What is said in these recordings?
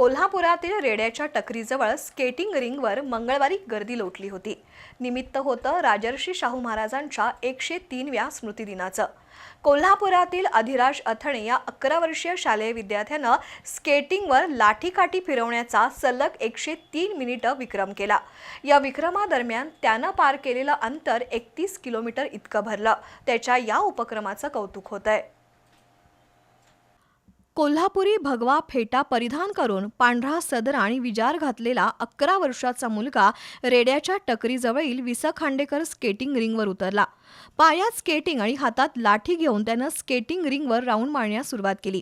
कोल्हापुरातील रेड्याच्या टकरीजवळ स्केटिंग रिंगवर मंगळवारी गर्दी लोटली होती. निमित्त होतं राजर्षी शाहू महाराजांच्या एकशे तीनव्या स्मृतिदिनाचं. कोल्हापुरातील अधिराज अथणे या अकरा वर्षीय शालेय विद्यार्थ्यानं स्केटिंगवर लाठीकाठी फिरवण्याचा सलग एकशे तीन मिनिटं विक्रम केला. या विक्रमादरम्यान त्यानं पार केलेलं अंतर एकतीस किलोमीटर इतकं भरलं. त्याच्या या उपक्रमाचं कौतुक होतंय. कोल्हापुरी भगवा फेटा परिधान करून पांढरा सदर आणि विजार घातलेला अकरा वर्षाचा मुलगा रेड्याच्या टकरीजवळील विसा खांडेकर स्केटिंग रिंगवर उतरला. पायात स्केटिंग आणि हातात लाठी घेऊन त्यानं स्केटिंग रिंगवर राऊंड मारण्यास सुरुवात केली.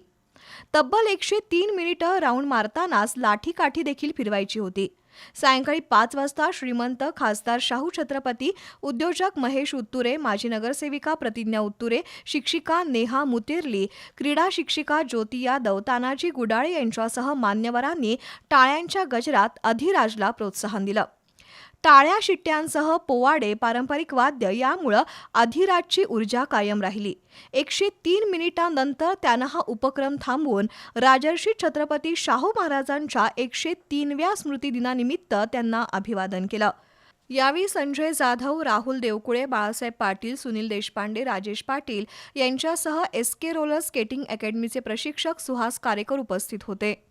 तब्बल एकशे तीन मिनिटं राऊंड मारतानाच लाठीकाठी देखील फिरवायची होती. सायंकाळी पाच वाजता श्रीमंत खासदार शाहू छत्रपती उद्योजक महेश उत्तुरे माजी नगरसेविका प्रतिज्ञा उत्तुरे शिक्षिका नेहा मुतेरली क्रीडा शिक्षिका ज्योती यादव तानाजी गुडाळे यांच्यासह मान्यवरांनी टाळ्यांच्या गजरात अधिराजला प्रोत्साहन दिलं. टाळ्या शिट्ट्यांसह पोवाडे पारंपरिक वाद्य यामुळं अधिराजची ऊर्जा कायम राहिली. एकशे तीन मिनिटांनंतर त्यानं हा उपक्रम थांबवून राजर्षी छत्रपती शाहू महाराजांच्या एकशे तीनव्या स्मृतिदिनानिमित्त त्यांना अभिवादन केलं. यावेळी संजय जाधव राहुल देवकुळे बाळासाहेब पाटील सुनील देशपांडे राजेश पाटील यांच्यासह एस के रोलर स्केटिंग अकॅडमीचे प्रशिक्षक सुहास कारेकर उपस्थित होते.